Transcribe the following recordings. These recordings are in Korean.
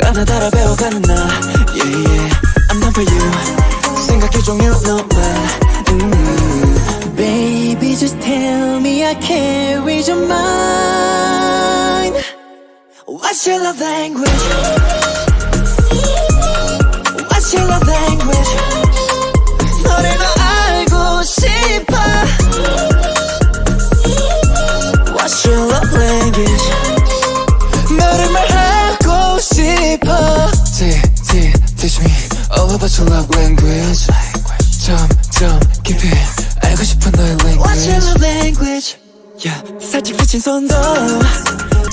가나다라 배워가는 나 Yeah yeah I'm not for you 생각해 종류 너만 음. Baby just tell me I can't read your mind What's your love language? All about your love language 점점 깊이 알고 싶어 너의 What's your language love language? yeah, 살짝 스친 손도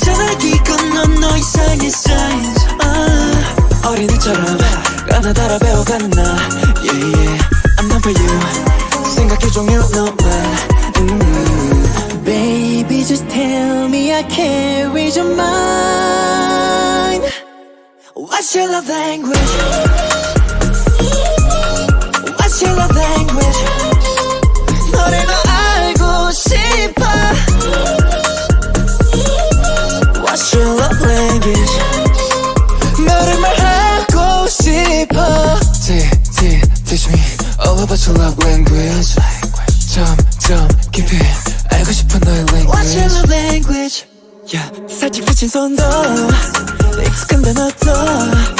전화기 건너 너 이상의 signs 아, 어린이처럼 가나다라 배워가는 나 Yeah yeah I'm not for you 생각해 종류 너만 음. Baby just tell me I can't read your mind What's your love language? Language? 너를 말하고 싶어 teach me all about your love language 점점 깊이 알고 싶어 너의 What's your language love language? yeah, 살짝 스친 손도 익숙한 단어도